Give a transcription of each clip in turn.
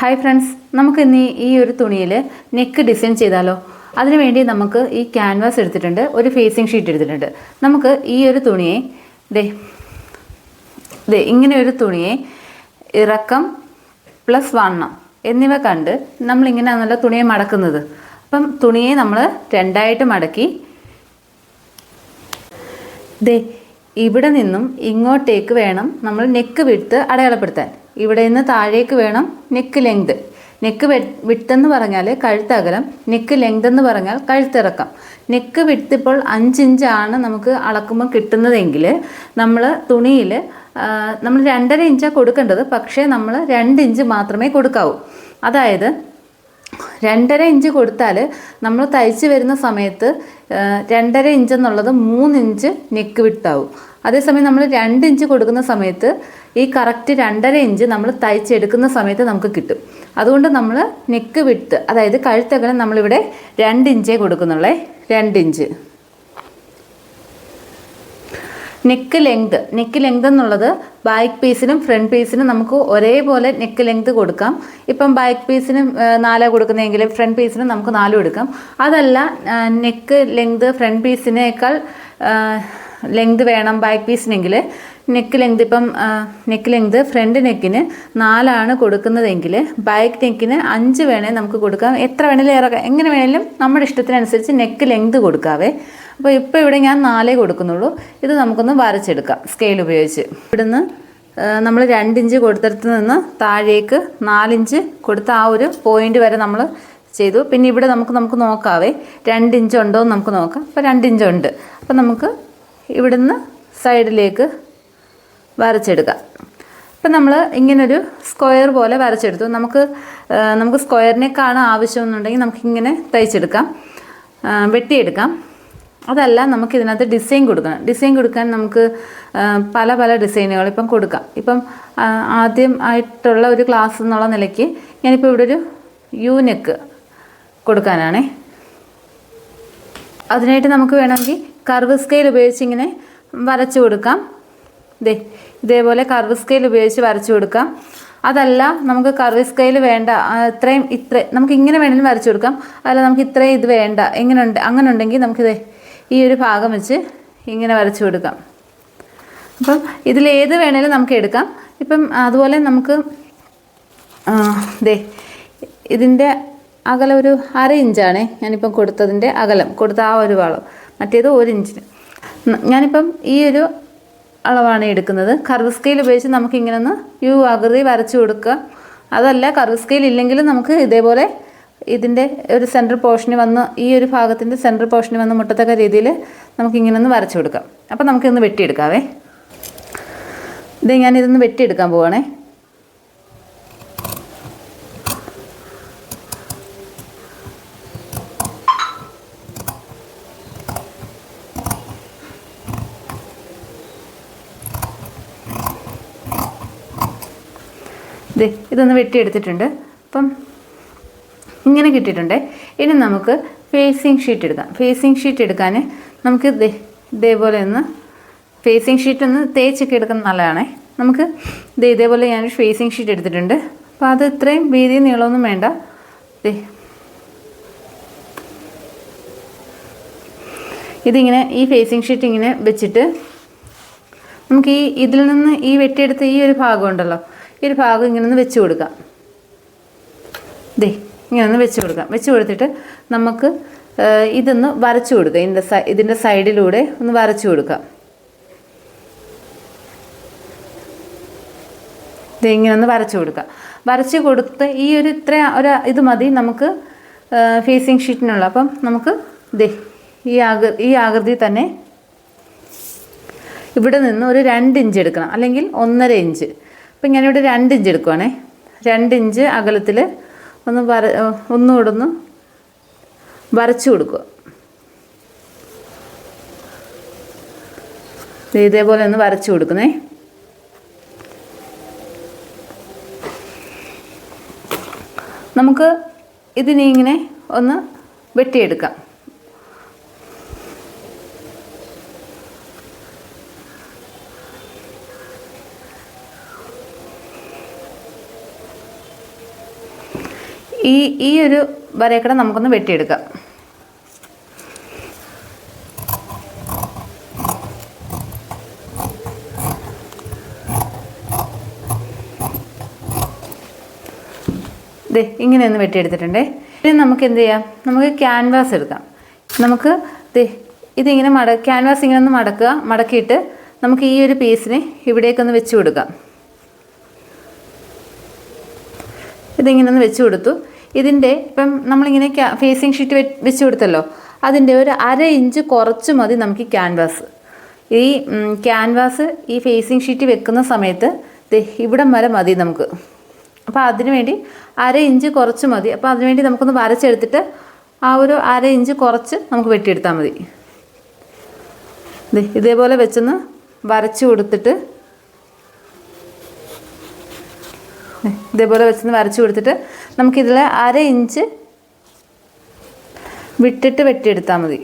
Hi friends നമുക്ക് ഇന്ന് ഈ ഒരു തുണിയിൽ നെക്ക് ഡിസൈൻ ചെയ്താലോ? അതിനുവേണ്ടി നമുക്ക് ഈ ക്യാൻവാസ് എടുത്തിട്ടുണ്ട് ഒരു ഫേസിങ് ഷീറ്റ് എടുത്തിട്ടുണ്ട്. നമുക്ക് ഈ ഒരു തുണിയെ ദേ ദേ ഇങ്ങനെ ഒരു തുണിയെ ഇറക്കം പ്ലസ് വണ്ണം എന്നിവ കണ്ട് നമ്മളിങ്ങനെയാണല്ലോ തുണിയെ മടക്കുന്നത്. അപ്പം തുണിയെ നമ്മൾ രണ്ടായിട്ട് മടക്കി ദേ ഇവിടെ നിന്നും ഇങ്ങോട്ടേക്ക് വേണം നമ്മൾ നെക്ക് വിട്ട് അടയാളപ്പെടുത്താൻ. ഇവിടെ നിന്ന് താഴേക്ക് വേണം നെക്ക് ലെങ്ത് നെക്ക് വിട്ടെന്ന് പറഞ്ഞാൽ കഴുത്തകലം നെക്ക് ലെങ്ത് എന്ന് പറഞ്ഞാൽ കഴുത്തിറക്കം. നെക്ക് വിട്ട് ഇപ്പോൾ അഞ്ചിഞ്ചാണ് നമുക്ക് അളക്കുമ്പോൾ കിട്ടുന്നതെങ്കിൽ നമ്മൾ തുണിയിൽ നമ്മൾ രണ്ടര ഇഞ്ചാണ് കൊടുക്കേണ്ടത്. പക്ഷേ നമ്മൾ രണ്ട് ഇഞ്ച് മാത്രമേ കൊടുക്കാവൂ. അതായത് രണ്ടര ഇഞ്ച് കൊടുത്താൽ നമ്മൾ തയ്ച്ച് വരുന്ന സമയത്ത് രണ്ടര ഇഞ്ച് എന്നുള്ളത് ഇഞ്ച് നെക്ക് വിട്ടാവും അതേസമയം നമ്മൾ രണ്ട് ഇഞ്ച് കൊടുക്കുന്ന സമയത്ത് ഈ കറക്റ്റ് രണ്ടര ഇഞ്ച് നമ്മൾ തയ്ച്ചെടുക്കുന്ന സമയത്ത് നമുക്ക് കിട്ടും. അതുകൊണ്ട് നമ്മൾ നെക്ക് വിട്ട് അതായത് കഴുത്തകലം നമ്മളിവിടെ രണ്ട് ഇഞ്ചേ കൊടുക്കുന്നുള്ളേ. രണ്ട് inch. Neck length neck length എന്നുള്ളത് ബാക്ക് പീസിനും ഫ്രണ്ട് പീസിനും നമുക്ക് ഒരേപോലെ നെക്ക് ലെങ്ത് കൊടുക്കാം. ഇപ്പം ബാക്ക് പീസിനും നാല് കൊടുക്കുന്നതെങ്കിൽ ഫ്രണ്ട് പീസിനും നമുക്ക് നാലും എടുക്കാം. അതല്ല നെക്ക് ലെങ്ത് ഫ്രണ്ട് പീസിനേക്കാൾ ലെങ്ത് വേണം ബാക്ക് പീസിനെങ്കിൽ നെക്ക് ലെങ്ത് ഇപ്പം നെക്ക് ലെങ്ത് ഫ്രണ്ട് നെക്കിന് നാലാണ് കൊടുക്കുന്നതെങ്കിൽ ബാക്ക് നെക്കിന് അഞ്ച് വേണേൽ നമുക്ക് കൊടുക്കാം. എത്ര വേണേലും ഇറക്കാം എങ്ങനെ വേണേലും നമ്മുടെ ഇഷ്ടത്തിനനുസരിച്ച് നെക്ക് ലെങ്ത് കൊടുക്കാവേ. അപ്പോൾ ഇപ്പോൾ ഇവിടെ ഞാൻ നാലേ കൊടുക്കുന്നുള്ളൂ. ഇത് നമുക്കൊന്ന് വരച്ചെടുക്കാം സ്കെയിൽ ഉപയോഗിച്ച്. ഇവിടുന്ന് നമ്മൾ രണ്ടിഞ്ച് കൊടുത്തിടത്ത് നിന്ന് താഴേക്ക് നാലിഞ്ച് കൊടുത്ത ആ ഒരു പോയിന്റ് വരെ നമ്മൾ ചെയ്തു. പിന്നെ ഇവിടെ നമുക്ക് നമുക്ക് നോക്കാവേ. രണ്ടിഞ്ചുണ്ടോ എന്ന് നമുക്ക് നോക്കാം. അപ്പോൾ രണ്ടിഞ്ചുണ്ട് അപ്പോൾ നമുക്ക് ഇവിടുന്ന് സൈഡിലേക്ക് വരച്ചെടുക്കുക. അപ്പം നമ്മൾ ഇങ്ങനൊരു സ്ക്വയർ പോലെ വരച്ചെടുത്തു. നമുക്ക് നമുക്ക് സ്ക്വയറിനേക്കാണ് ആവശ്യമെന്നുണ്ടെങ്കിൽ നമുക്കിങ്ങനെ തയ്ച്ചെടുക്കാം. വെട്ടിയെടുക്കാം. അതല്ല നമുക്ക് ഇതിനകത്ത് ഡിസൈൻ കൊടുക്കണം. ഡിസൈൻ കൊടുക്കാൻ നമുക്ക് പല പല ഡിസൈനുകൾ ഇപ്പം കൊടുക്കാം. ഇപ്പം ആദ്യം ആയിട്ടുള്ള ഒരു ക്ലാസ് എന്നുള്ള നിലയ്ക്ക് ഞാനിപ്പോൾ ഇവിടെ ഒരു യൂനെക്ക് കൊടുക്കാനാണേ. അതിനായിട്ട് നമുക്ക് വേണമെങ്കിൽ കർവ് സ്കെയിൽ ഉപയോഗിച്ച് ഇങ്ങനെ വരച്ചു കൊടുക്കാം. ദേ ഇതേപോലെ കർവ് സ്കെയിൽ ഉപയോഗിച്ച് വരച്ചു കൊടുക്കാം. അതല്ല നമുക്ക് കർവ് സ്കെയിൽ വേണ്ട. ഇത്രയും ഇത്ര നമുക്ക് ഇങ്ങനെ വേണമെങ്കിലും വരച്ചു കൊടുക്കാം. അതല്ല നമുക്ക് ഇത്രയും ഇത് വേണ്ട. എങ്ങനെയുണ്ട് അങ്ങനെ ഉണ്ടെങ്കിൽ നമുക്കിത് ഈ ഒരു ഭാഗം വെച്ച് ഇങ്ങനെ വരച്ചു കൊടുക്കാം. അപ്പം ഇതിലേത് വേണേലും നമുക്ക് എടുക്കാം. ഇപ്പം അതുപോലെ നമുക്ക് ഇതേ ഇതിന്റെ അകലം ഒരു അര ഇഞ്ചാണ് ഞാനിപ്പം കൊടുത്തതിന്റെ അകലം കൊടുത്ത ആ ഒരു വളം. മറ്റേത് ഒരു ഇഞ്ചിന്. ഞാനിപ്പം ഈ ഒരു അളവാണ് എടുക്കുന്നത്. കർവ് സ്കെയിൽ ഉപയോഗിച്ച് നമുക്കിങ്ങനെ ഒന്ന് യു ആകൃതി വരച്ചു കൊടുക്കുക. അതല്ല കർവ് സ്കെയിൽ ഇല്ലെങ്കിലും നമുക്ക് ഇതേപോലെ ഇതിന്റെ ഒരു സെൻട്രൽ പോർഷന് വന്ന് ഈ ഒരു ഭാഗത്തിന്റെ സെൻട്രൽ പോർഷന് വന്ന് മുട്ടത്തക്ക രീതിയിൽ നമുക്കിങ്ങനെ ഒന്ന് വരച്ചു കൊടുക്കാം. അപ്പം നമുക്കിന്ന് വെട്ടിയെടുക്കാവേ. ഇത് ഞാനിതൊന്ന് വെട്ടിയെടുക്കാൻ പോവാണേ. ദേ ഇതൊന്ന് വെട്ടിയെടുത്തിട്ടുണ്ട്. അപ്പം ഇങ്ങനെ കിട്ടിയിട്ടുണ്ട്. ഇനി നമുക്ക് ഫേസിങ് ഷീറ്റ് എടുക്കാം. ഫേസിങ് ഷീറ്റ് എടുക്കാൻ നമുക്ക് ഇതേപോലെ ഒന്ന് ഫേസിങ് ഷീറ്റ് ഒന്ന് തേച്ചൊക്കെ എടുക്കുന്നത് നല്ലതാണേ. നമുക്ക് ദേ ഇതേപോലെ ഞാനൊരു ഫേസിങ് ഷീറ്റ് എടുത്തിട്ടുണ്ട്. അപ്പോൾ അത് ഇത്രയും വീതി നീളമൊന്നും വേണ്ട. ഇതിങ്ങനെ ഈ ഫേസിങ് ഷീറ്റ് ഇങ്ങനെ വെച്ചിട്ട് നമുക്ക് ഈ ഇതിൽ നിന്ന് ഈ വെട്ടിയെടുത്ത ഈ ഒരു ഭാഗം ഉണ്ടല്ലോ. ഈ ഒരു ഭാഗം ഇങ്ങനെ ഒന്ന് വെച്ച് കൊടുക്കാം. ദേ ഇങ്ങനെ ഒന്ന് വെച്ച് കൊടുക്കാം. വെച്ച് കൊടുത്തിട്ട് നമുക്ക് ഇതൊന്ന് വരച്ചു കൊടുക്കാം. ഇതിന്റെ സൈ ഇതിന്റെ സൈഡിലൂടെ ഒന്ന് വരച്ചു കൊടുക്കാം. ദേ ഇങ്ങനെ ഒന്ന് വരച്ചു കൊടുക്കുക വരച്ച് കൊടുത്ത് ഈ ഒരു ഇത്ര ഒരു ഇത് മതി നമുക്ക് ഫേസിങ് ഷീറ്റിനുള്ള അപ്പം നമുക്ക് ദേ ഈ ആകൃ ഈ ആകൃതി തന്നെ ഇവിടെ നിന്ന് ഒരു രണ്ട് ഇഞ്ച് എടുക്കണം. അല്ലെങ്കിൽ ഒന്നര ഇഞ്ച്. അപ്പം ഞാനിവിടെ രണ്ട് ഇഞ്ച് എടുക്കുവാണേ. രണ്ട് ഇഞ്ച് അകലത്തിൽ ഒന്ന് വര ഒന്നുകൂടെ ഒന്ന് വരച്ചു കൊടുക്കുക. ഇതേപോലെ ഒന്ന് വരച്ചു കൊടുക്കുന്നേ. നമുക്ക് ഇതിനെ ഇങ്ങനെ ഒന്ന് വെട്ടിയെടുക്കാം. ഈ ഈ ഒരു വരയക്കട നമുക്കൊന്ന് വെട്ടിയെടുക്കാം. ദേ ഇങ്ങനെ ഒന്ന് വെട്ടിയെടുത്തിട്ടുണ്ടേ. ഇനി നമുക്ക് എന്ത് ചെയ്യാം? നമുക്ക് ക്യാൻവാസ് എടുക്കാം. നമുക്ക് ദേ ഇതിങ്ങനെ മട ക്യാൻവാസ് ഇങ്ങനെ ഒന്ന് മടക്കുക മടക്കിയിട്ട് നമുക്ക് ഈ ഒരു പീസിനെ ഇവിടേക്കൊന്ന് വെച്ച് കൊടുക്കാം. ഇതിങ്ങനെ ഒന്ന് വെച്ച് കൊടുത്തു. ഇതിന്റെ ഇപ്പം നമ്മളിങ്ങനെ ഫേസിങ് ഷീറ്റ് വെച്ച് കൊടുത്തല്ലോ. അതിന്റെ ഒരു അര ഇഞ്ച് കുറച്ച് മതി നമുക്ക് ക്യാൻവാസ് ഈ ക്യാൻവാസ് ഈ ഫേസിങ് ഷീറ്റ് വെക്കുന്ന സമയത്ത് ഇവിടം വരെ മതി നമുക്ക്. അപ്പോൾ അതിനുവേണ്ടി അര ഇഞ്ച് കുറച്ച് മതി. അപ്പോൾ അതിനുവേണ്ടി നമുക്കൊന്ന് വരച്ചെടുത്തിട്ട് ആ ഒരു അര ഇഞ്ച് കുറച്ച് നമുക്ക് വെട്ടിയെടുത്താൽ മതി. ഇതേപോലെ വെച്ചൊന്ന് വരച്ച് കൊടുത്തിട്ട് ദേ ഇതേപോലെ വെച്ചൊന്ന് വരച്ച് കൊടുത്തിട്ട് നമുക്കിതിൽ അര ഇഞ്ച് വിട്ടിട്ട് വെട്ടിയെടുത്താൽ മതി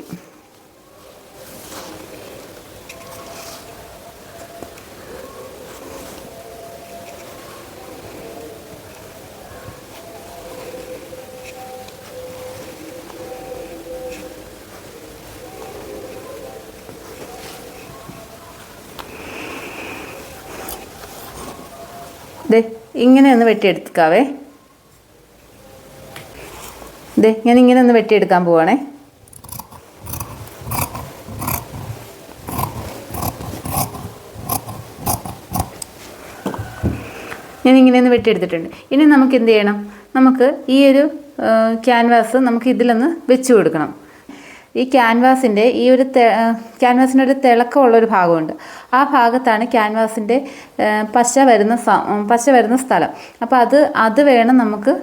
ദേ ഇങ്ങനെ ഒന്ന് വെട്ടിയെടുക്കാവേ. ദേ ഞാൻ ഇങ്ങനെ ഒന്ന് വെട്ടിയെടുക്കാൻ പോവാണേ. ഞാൻ ഇങ്ങനെ ഒന്ന് വെട്ടിയെടുത്തിട്ടുണ്ട്. ഇനി നമുക്ക് എന്ത് ചെയ്യണം? നമുക്ക് ഈ ഒരു ക്യാൻവാസ് നമുക്ക് ഇതിലൊന്ന് വെച്ച് കൊടുക്കണം. ഈ ക്യാൻവാസിന്റെ ഈ ഒരു ക്യാൻവാസിന്റെ ഒരു തിളക്കമുള്ള ഒരു ഭാഗമുണ്ട്. ആ ഭാഗത്താണ് ക്യാൻവാസിന്റെ പശ വരുന്ന പശ വരുന്ന സ്ഥലം. അപ്പോൾ അത് അത് വേണം നമുക്ക്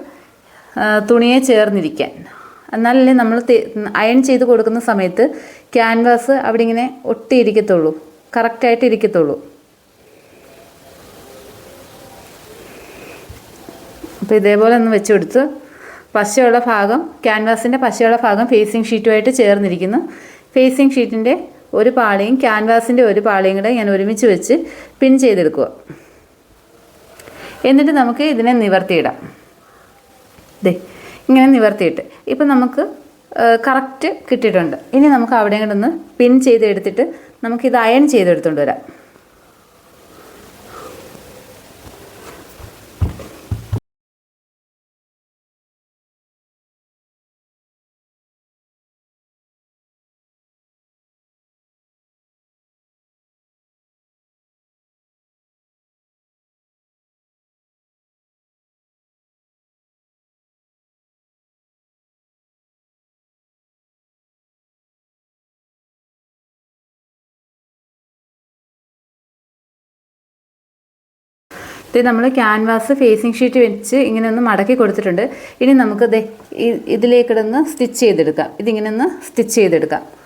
തുണിയെ ചേർന്നിരിക്കാൻ. എന്നാലല്ലേ നമ്മൾ അയൺ ചെയ്ത് കൊടുക്കുന്ന സമയത്ത് ക്യാൻവാസ് അവിടെ ഇങ്ങനെ ഒട്ടിയിരിക്കത്തുള്ളൂ. കറക്റ്റായിട്ട് ഇരിക്കത്തുള്ളൂ. അപ്പോൾ ഇതേപോലെ ഒന്ന് വെച്ച് കൊടുത്ത് പശയുള്ള ഭാഗം ക്യാൻവാസിന്റെ പശയുള്ള ഭാഗം ഫേസിംഗ് ഷീറ്റുമായിട്ട് ചേർന്നിരിക്കുന്നു. ഫേസിംഗ് ഷീറ്റിന്റെ ഒരു പാളിയും ക്യാൻവാസിന്റെ ഒരു പാളിയും കൂടെ ഞാൻ ഒരുമിച്ച് വെച്ച് പിൻ ചെയ്തെടുക്കുക. എന്നിട്ട് നമുക്ക് ഇതിനെ നിവർത്തിയിടാം. ദേ ഇങ്ങനെ നിവർത്തിയിട്ട്. ഇപ്പം നമുക്ക് കറക്റ്റ് കിട്ടിയിട്ടുണ്ട്. ഇനി നമുക്ക് അവിടെ കൂടെ ഒന്ന് പിൻ ചെയ്തെടുത്തിട്ട് നമുക്കിത് അയൺ ചെയ്തെടുത്തുകൊണ്ട് വരാം. ഇത് നമ്മൾ ക്യാൻവാസ് ഫേസിങ് ഷീറ്റ് വെച്ച് ഇങ്ങനെ ഒന്ന് മടക്കി കൊടുത്തിട്ടുണ്ട്. ഇനി നമുക്ക് ദേ ഇ- ഇതിലേക്കിടന്ന് സ്റ്റിച്ച് ചെയ്തെടുക്കാം. ഇതിങ്ങനെ ഒന്ന് സ്റ്റിച്ച് ചെയ്തെടുക്കാം.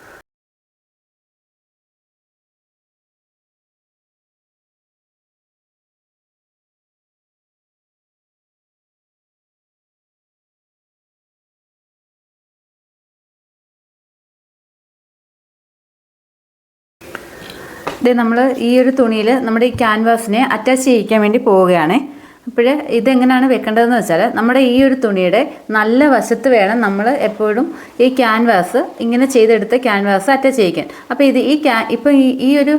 ഇത് നമ്മൾ ഈ ഒരു തുണിയിൽ നമ്മുടെ ഈ ക്യാൻവാസിനെ അറ്റാച്ച് ചെയ്യിക്കാൻ വേണ്ടി പോവുകയാണ്. അപ്പോൾ ഇതെങ്ങനെയാണ് വെക്കേണ്ടതെന്ന് വെച്ചാൽ നമ്മുടെ ഈ ഒരു തുണിയുടെ നല്ല വശത്ത് വേണം നമ്മൾ എപ്പോഴും ഈ ക്യാൻവാസ് ഇങ്ങനെ ചെയ്തെടുത്ത് ക്യാൻവാസ് അറ്റാച്ച് ചെയ്യിക്കാൻ. അപ്പോൾ ഇത് ഈ ക്യാ ഇപ്പം ഈ ഒരു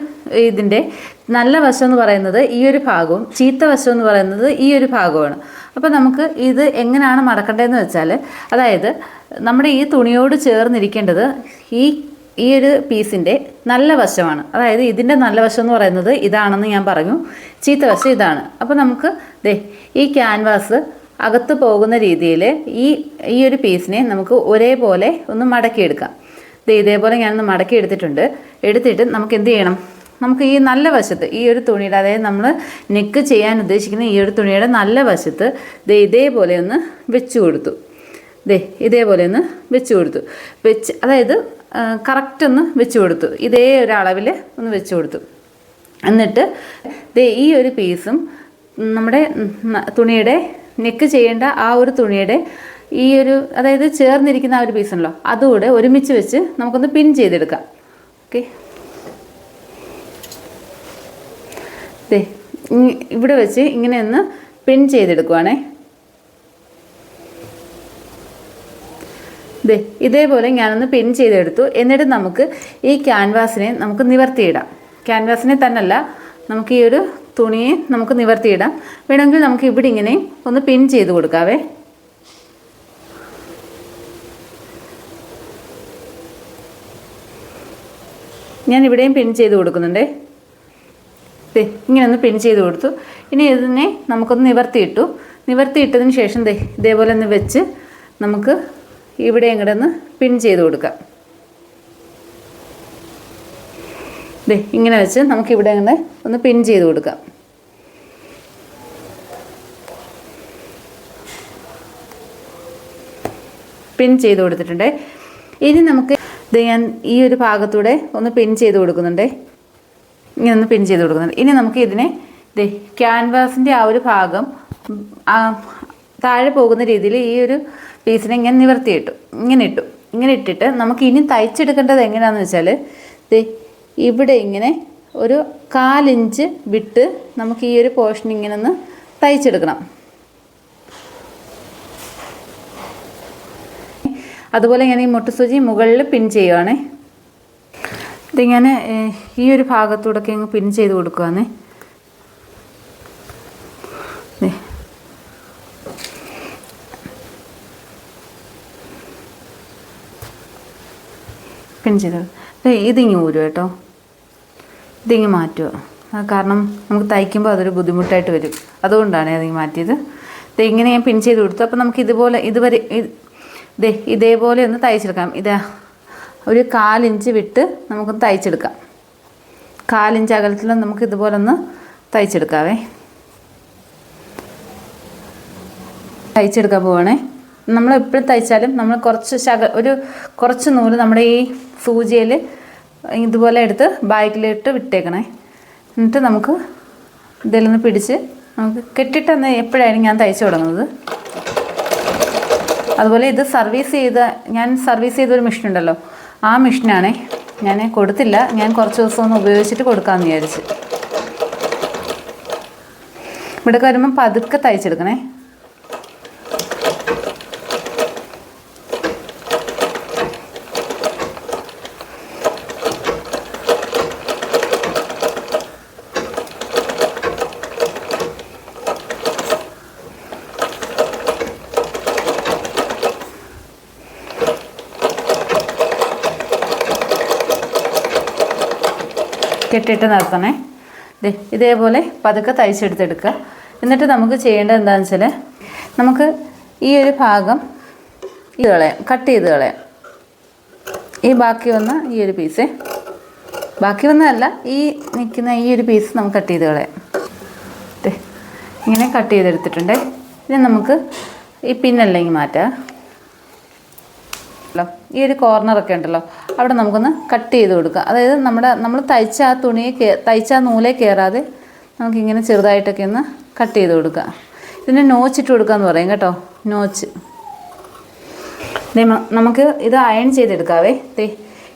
ഇതിന്റെ നല്ല വശം എന്ന് പറയുന്നത് ഈ ഒരു ഭാഗവും ചീത്ത വശം എന്ന് പറയുന്നത് ഈ ഒരു ഭാഗമാണ് അപ്പോൾ നമുക്ക് ഇത് എങ്ങനെയാണ് മടക്കേണ്ടതെന്ന് വെച്ചാൽ അതായത് നമ്മുടെ ഈ തുണിയോട് ചേർന്നിരിക്കേണ്ടത് ഈ ഈ ഒരു പീസിന്റെ നല്ല വശമാണ്. അതായത് ഇതിന്റെ നല്ല വശം എന്ന് പറയുന്നത് ഇതാണെന്ന് ഞാൻ പറഞ്ഞു. ചീത്ത വശം ഇതാണ്. അപ്പോൾ നമുക്ക് ദേ ഈ ക്യാൻവാസ് അകത്ത് പോകുന്ന രീതിയിൽ ഈ ഈ ഒരു പീസിനെ നമുക്ക് ഒരേപോലെ ഒന്ന് മടക്കിയെടുക്കാം. ദേ ഇതേപോലെ ഞാനൊന്ന് മടക്കി എടുത്തിട്ടുണ്ട്. എടുത്തിട്ട് നമുക്ക് എന്ത് ചെയ്യണം? നമുക്ക് ഈ നല്ല വശത്ത് ഈ ഒരു തുണിയുടെ അതായത് നമ്മൾ നെക്ക് ചെയ്യാൻ ഉദ്ദേശിക്കുന്ന ഈ ഒരു തുണിയുടെ നല്ല വശത്ത് ദേ ഇതേപോലെ ഒന്ന് വെച്ചു കൊടുത്തു. ദേ ഇതേപോലെ ഒന്ന് വെച്ചു കൊടുത്തു. വെച്ച് അതായത് കറക്റ്റ് ഒന്ന് വെച്ച് കൊടുത്തു. ഇതേ ഒരു അളവിൽ ഒന്ന് വെച്ച് കൊടുത്തു. എന്നിട്ട് ഈ ഒരു പീസും നമ്മുടെ തുണിയുടെ നെക്ക് ചെയ്യേണ്ട ആ ഒരു തുണിയുടെ ഈ ഒരു അതായത് ചേർന്നിരിക്കുന്ന ആ ഒരു പീസുണ്ടല്ലോ അതുകൂടെ ഒരുമിച്ച് വെച്ച് നമുക്കൊന്ന് പിൻ ചെയ്തെടുക്കാം. ഓക്കെ ഇവിടെ വെച്ച് ഇങ്ങനെ ഒന്ന് പിൻ ചെയ്തെടുക്കുവാണേ. ദേ ഇതേപോലെ ഞാനൊന്ന് പിൻ ചെയ്തെടുത്തു. എന്നിട്ട് നമുക്ക് ഈ ക്യാൻവാസിനെ നമുക്ക് നിവർത്തിയിടാം. ക്യാൻവാസിനെ തന്നല്ല നമുക്ക് ഈ ഒരു തുണിയെ നമുക്ക് നിവർത്തിയിടാം. വേണമെങ്കിൽ നമുക്ക് ഇവിടെ ഇങ്ങനെ ഒന്ന് പിൻ ചെയ്ത് കൊടുക്കാവേ. ഞാൻ ഇവിടെയും പിൻ ചെയ്ത് കൊടുക്കുന്നുണ്ടേ. ദേ ഇങ്ങനെ ഒന്ന് പിൻ ചെയ്ത് കൊടുത്തു. ഇനി ഇതിനെ നമുക്കൊന്ന് നിവർത്തിയിട്ടു. നിവർത്തിയിട്ടതിന് ശേഷം ദേ ഇതേപോലെ ഒന്ന് വെച്ച് നമുക്ക് ഇവിടെ ഇങ്ങോട്ട് ഒന്ന് പിൻ ചെയ്ത് കൊടുക്കാം. ദേ ഇങ്ങനെ വെച്ച് നമുക്ക് ഇവിടെ ഇങ്ങനെ ഒന്ന് പിൻ ചെയ്ത് കൊടുക്കാം. പിൻ ചെയ്ത് കൊടുത്തിട്ടുണ്ട്. ഇനി നമുക്ക് ദേ ഞാൻ ഈ ഒരു ഭാഗത്തൂടെ ഒന്ന് പിൻ ചെയ്ത് കൊടുക്കുന്നുണ്ടേ. ഇങ്ങനെ ഒന്ന് പിൻ ചെയ്ത് കൊടുക്കുന്നുണ്ട്. ഇനി നമുക്ക് ഇതിനെ ദേ ക്യാൻവാസിന്റെ ആ ഒരു ഭാഗം താഴെ പോകുന്ന രീതിയിൽ ഈ ഒരു പീസിനെ ഇങ്ങനെ നിവർത്തിയിട്ടു. ഇങ്ങനെ ഇട്ടു. ഇങ്ങനെ ഇട്ടിട്ട് നമുക്ക് ഇനി തയ്ച്ചെടുക്കേണ്ടത് എങ്ങനെയാണെന്ന് വെച്ചാൽ ഇവിടെ ഇങ്ങനെ ഒരു കാലിഞ്ച് വിട്ട് നമുക്ക് ഈ ഒരു പോർഷൻ ഇങ്ങനെ ഒന്ന് തയ്ച്ചെടുക്കണം. അതുപോലെ ഞാൻ ഈ മുട്ട മുട്ടുസൂചി മുകളിൽ പിൻ ചെയ്യുവാണേ. ഇതിങ്ങനെ ഈ ഒരു ഭാഗത്തൂടെയൊക്കെ അങ്ങ് പിൻ ചെയ്ത് കൊടുക്കുവാന്നേ പിൻ ചെയ്ത് ദേ, ഇതിങ്ങ് ഊരും കേട്ടോ. ഇതിങ്ങ് മാറ്റുക. കാരണം നമുക്ക് തയ്ക്കുമ്പോൾ അതൊരു ബുദ്ധിമുട്ടായിട്ട് വരും. അതുകൊണ്ടാണ് അതിങ്ങ് മാറ്റിയത്. ഇത് ഇങ്ങനെ ഞാൻ പിൻ ചെയ്ത് കൊടുത്തു. അപ്പോൾ നമുക്ക് ഇതുപോലെ ഇതുവരെ ഇത്- ഇതേപോലെ ഒന്ന് തയ്ച്ചെടുക്കാം. ഇതാ ഒരു കാലിഞ്ച് വിട്ട് നമുക്കൊന്ന് തയ്ച്ചെടുക്കാം. കാലിഞ്ച് അകലത്തിൽ നമുക്ക് ഇതുപോലെ ഒന്ന് തയ്ച്ചെടുക്കാവേ. തയ്ച്ചെടുക്കാൻ പോവാണേ. നമ്മൾ എപ്പോഴും തയ്ച്ചാലും നമ്മൾ കുറച്ച് ശക ഒരു കുറച്ച് നൂൽ നമ്മുടെ ഈ സൂചിയിൽ ഇതുപോലെ എടുത്ത് ബാഗിലിട്ട് വിട്ടേക്കണേ. എന്നിട്ട് നമുക്ക് ഇതിൽ നിന്ന് പിടിച്ച് നമുക്ക് കെട്ടിട്ടെന്ന് എപ്പോഴായിരുന്നു ഞാൻ തയ്ച്ചു തുടങ്ങുന്നത്. അതുപോലെ ഇത് സർവീസ് ചെയ്ത ഞാൻ സർവീസ് ചെയ്തൊരു മെഷീൻ ഉണ്ടല്ലോ. ആ മെഷീനാണേ ഞാൻ കൊടുത്തില്ല. ഞാൻ കുറച്ച് ദിവസം ഒന്ന് ഉപയോഗിച്ചിട്ട് കൊടുക്കാമെന്ന് വിചാരിച്ച്. ഇവിടെ വരുമ്പം പതുക്കെ തയ്ച്ചെടുക്കണേ. കെട്ടിയിട്ട് നിർത്തണേ ഇതേപോലെ പതുക്കെ തയ്ച്ചെടുത്തെടുക്കുക. എന്നിട്ട് നമുക്ക് ചെയ്യേണ്ടത് എന്താണെന്ന് വെച്ചാൽ നമുക്ക് ഈ ഒരു ഭാഗം ഇത് കളയാം കട്ട് ചെയ്ത് കളയാം. ഈ ബാക്കി വന്ന ഈ ഒരു പീസ്. ബാക്കി വന്നതല്ല ഈ നിൽക്കുന്ന ഈ ഒരു പീസ് നമുക്ക് കട്ട് ചെയ്ത് കളയാം. ഇങ്ങനെ കട്ട് ചെയ്തെടുത്തിട്ടുണ്ട്. ഇനി നമുക്ക് ഈ പിന്നല്ലെങ്കിൽ മാറ്റാം. ഉണ്ടല്ലോ. ഈ ഒരു കോർണറൊക്കെ ഉണ്ടല്ലോ. അവിടെ നമുക്കൊന്ന് കട്ട് ചെയ്ത് കൊടുക്കുക അതായത് നമ്മുടെ നമ്മൾ തയ്ച്ച ആ തുണിയെ തയ്ച്ച ആ നൂലെ കയറാതെ നമുക്കിങ്ങനെ ചെറുതായിട്ടൊക്കെ ഒന്ന് കട്ട് ചെയ്ത് കൊടുക്കുക ഇതിന് നോച്ചിട്ട് കൊടുക്കാന്ന് പറയും കേട്ടോ. നോച്ച് നമുക്ക് ഇത് അയൺ ചെയ്തെടുക്കാവേ. തേ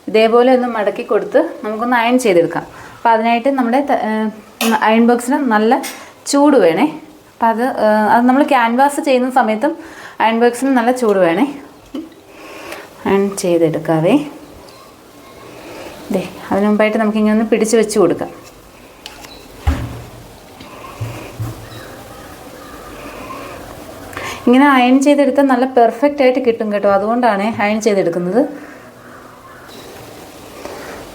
ഇതേപോലെ ഒന്ന് മടക്കി കൊടുത്ത് നമുക്കൊന്ന് അയൺ ചെയ്തെടുക്കാം. അപ്പോൾ അതിനായിട്ട് നമ്മുടെ അയൺ ബോക്സിന് നല്ല ചൂട് വേണേ. അപ്പം അത് അത് നമ്മൾ ക്യാൻവാസ് ചെയ്യുന്ന സമയത്തും അയൺ ബോക്സിന് നല്ല ചൂട് വേണേ. അയൺ ചെയ്തെടുക്കാവേ. ദേ അതിനു മുമ്പായിട്ട് നമുക്കിങ്ങനെ ഒന്ന് പിടിച്ച് വെച്ച് കൊടുക്കാം. ഇങ്ങനെ അയൺ ചെയ്തെടുത്താൽ നല്ല പെർഫെക്റ്റ് ആയിട്ട് കിട്ടും കേട്ടോ. അതുകൊണ്ടാണ് അയൺ ചെയ്തെടുക്കുന്നത്.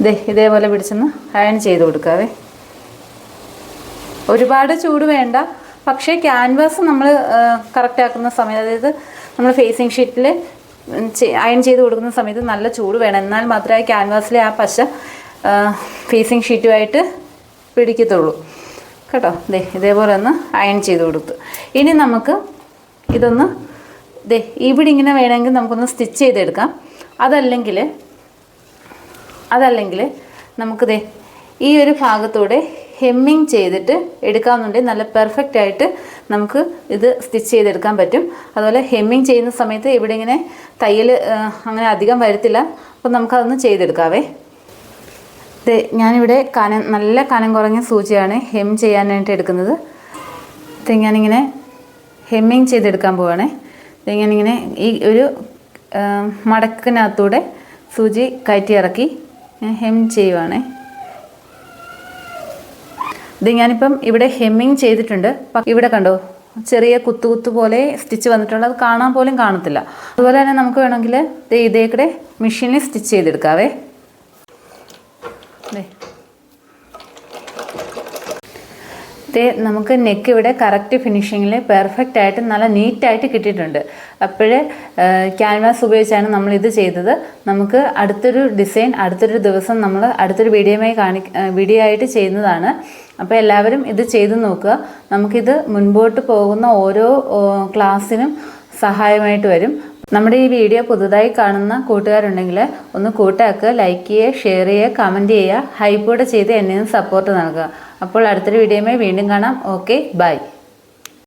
ദേ ഇതേപോലെ പിടിച്ചെന്ന് അയൺ ചെയ്ത് കൊടുക്കാവേ. ഒരുപാട് ചൂട് വേണ്ട. പക്ഷേ ക്യാൻവാസ് നമ്മൾ കറക്റ്റ് ആക്കുന്ന സമയത്ത് അതായത് നമ്മൾ ഫേസിങ് ഷീറ്റിൽ അയൺ ചെയ്ത് കൊടുക്കുന്ന സമയത്ത് നല്ല ചൂട് വേണം. എന്നാൽ മാത്രമേ ക്യാൻവാസിലെ ആ പശ ഫേസിങ് ഷീറ്റുമായിട്ട് പിടിക്കത്തുള്ളൂ. കേട്ടോ? ദേ ഇതേപോലെ ഒന്ന് അയൺ ചെയ്ത് കൊടുത്തു. ഇനി നമുക്ക് ഇതൊന്ന് ദേ ഇവിടെ ഇങ്ങനെ വേണമെങ്കിൽ നമുക്കൊന്ന് സ്റ്റിച്ച് ചെയ്തെടുക്കാം. അതല്ലെങ്കിൽ അതല്ലെങ്കിൽ നമുക്ക് ദേ ഈ ഒരു ഭാഗത്തൂടെ ഹെമ്മിങ് ചെയ്തിട്ട് എടുക്കാമെന്നുണ്ടെങ്കിൽ നല്ല പെർഫെക്റ്റ് ആയിട്ട് നമുക്ക് ഇത് സ്റ്റിച്ച് ചെയ്തെടുക്കാൻ പറ്റും. അതുപോലെ ഹെമ്മിങ് ചെയ്യുന്ന സമയത്ത് ഇവിടെ ഇങ്ങനെ തയ്യൽ അങ്ങനെ അധികം വരത്തില്ല. അപ്പം നമുക്കതൊന്ന് ചെയ്തെടുക്കാവേ. ദേ ഞാനിവിടെ കനം നല്ല കനം കുറഞ്ഞ സൂചിയാണ് ഹെം ചെയ്യാനായിട്ട് എടുക്കുന്നത്. ഇത് ഞാനിങ്ങനെ ഹെമ്മിങ് ചെയ്തെടുക്കാൻ പോവാണേ. ഇത് ഞാനിങ്ങനെ ഈ ഒരു മടക്കിനകത്തൂടെ സൂചി കയറ്റി ഇറക്കി ഹെം ചെയ്യുവാണേ. ഇത് ഞാനിപ്പം ഇവിടെ ഹെമ്മിങ് ചെയ്തിട്ടുണ്ട്. ഇവിടെ കണ്ടോ? ചെറിയ കുത്തു കുത്തു പോലെ സ്റ്റിച്ച് വന്നിട്ടുള്ളത് കാണാൻ പോലും കാണത്തില്ല. അതുപോലെ തന്നെ നമുക്ക് വേണമെങ്കിൽ ദേ ഇതേ കൂടെ മെഷീനിൽ സ്റ്റിച്ച് ചെയ്തെടുക്കാവേ ദേ നമുക്ക് നെക്ക് ഇവിടെ കറക്റ്റ് ഫിനിഷിങ്ങിൽ പെർഫെക്റ്റ് ആയിട്ട് നല്ല നീറ്റായിട്ട് കിട്ടിയിട്ടുണ്ട്. അപ്പോഴേ ക്യാൻവാസ് ഉപയോഗിച്ചാണ് നമ്മൾ ഇത് ചെയ്തത്. നമുക്ക് അടുത്തൊരു ഡിസൈൻ അടുത്തൊരു ദിവസം നമ്മൾ അടുത്തൊരു വീഡിയോയുമായി കാണി വീഡിയോ ആയിട്ട് ചെയ്യുന്നതാണ്. അപ്പോൾ എല്ലാവരും ഇത് ചെയ്തു നോക്കുക. നമുക്കിത് മുൻപോട്ട് പോകുന്ന ഓരോ ക്ലാസ്സിനും സഹായമായിട്ട് വരും. നമ്മുടെ ഈ വീഡിയോ പുതുതായി കാണുന്ന കൂട്ടുകാരുണ്ടെങ്കിൽ ഒന്ന് കൂട്ടാക്കുക ലൈക്ക് ചെയ്യുക ഷെയർ ചെയ്യുക കമന്റ് ചെയ്യുക ഹൈപ്പോടെ ചെയ്ത് എന്നെയും സപ്പോർട്ട് നൽകുക. അപ്പോൾ അടുത്തൊരു വീഡിയോയുമായി വീണ്ടും കാണാം. Okay bye